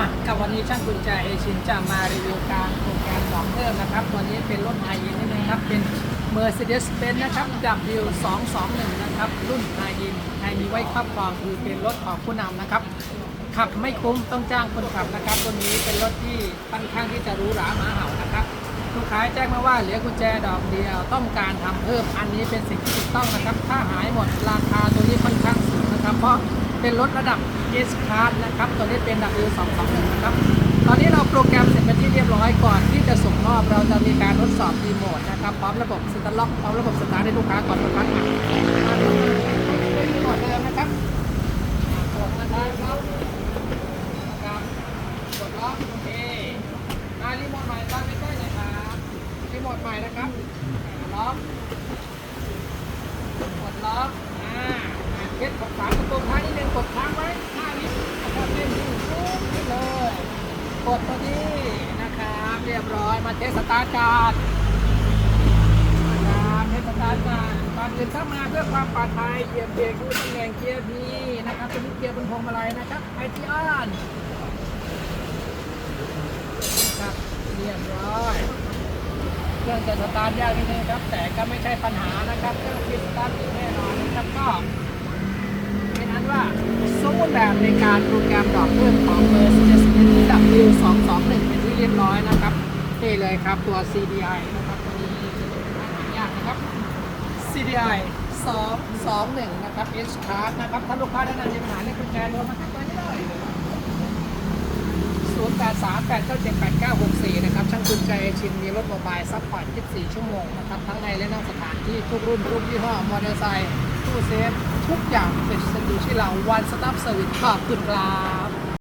มากับวันนี้ช่างกุญแจเอชินจะมารีวิวการโปรแกรมของเพิ่มนะครับตัวนี้เป็นรถไฮยินนิดนึงครับ เป็น Mercedes-Benz นะครับ W221 นะครับ รุ่นไฮยินใครมีไว้ครอบครองคือเป็นรถของผู้นำนะครับ ขับไม่คุ้มต้องจ้างคนขับนะครับตัวนี้เป็นรถที่ค่อนข้างที่จะหรู้หราหมาเห่านะครับลูกค้าแจ้งมาว่าเหลือกุญแจดอกเดียว ต้องการทำเพิ่มอันนี้เป็นสิ่งที่ถูกต้องนะครับ ถ้าหายหมดราคาตัวนี้ค่อนข้างสูงนะครับเพราะ เป็นรถระดับ S Class นะครับ ตัวนี้เป็น W221 นะครับ ตอนนี้เราโปรแกรมเสร็จเป็นที่เรียบร้อยก่อนที่จะส่งมอบเราจะมีการทดสอบรีโมทนะครับพร้อมระบบสตาร์ทล็อกพร้อมระบบสตาร์ทให้ลูกค้าก่อนทุกครั้งอะมาดูเป็นรีโมทเดิมนะครับกดนะครับครับกดล็อกโอเคมารีโมทใหม่ตั้งใกล้ๆหน่อยครับรีโมทใหม่นะครับล็อกกดล็อก อ่าเทสของฝากระโปรงท้ายนิดนึงกดค้างไว้ห้าวินะครับเล่นอยู่ปุ๊บขึ้นเลย กดตัวนี้นะครับ เรียบร้อยมาเทสตาร์ทการนะครับเทสตาร์ทการ์ดก่อนอื่นเข้ามาเพื่อความปลอดภัยเหยียบเบรกดูตำแหน่งเกียร์พีนะครับเป็นเกียร์บนพวงมาลัยนะครับไอทีออนครับเรียบร้อยเครื่องจะสตาร์ทยากนิดนึงครับ แต่ก็ไม่ใช่ปัญหานะครับเครื่องฟิตสตาร์ทติดแน่นอนนะครับก็ เป็นอันว่าสมบูรณ์ แบบในการโปรแกรมดอกเพิ่มของ Mercedes-Benz W221 เป็นที่เรียบร้อยนะครับนี่เลยครับตัว CDI นะครับตัวนี้หายากนะครับ CDI 221 นะครับ H Card นะครับถ้าลูกค้าท่านใดมีปัญหาในกุญแจรวมมาทักไว้ได้เลย0 8 3 8 9 7 8 9 6 4 นะครับ ช่างกุญแจชินมีรถโมบายซัพพอร์ต 24 ชั่วโมงนะครับ ทั้งในและนอกสถานที่ทุกรุ่นทุกยี่ห้อมอเตอร์ไซค์ตู้เซฟ ทุกอย่างเป็นสตู ที่เาวันสตาฟเซอร์วิสขอบคุณครับ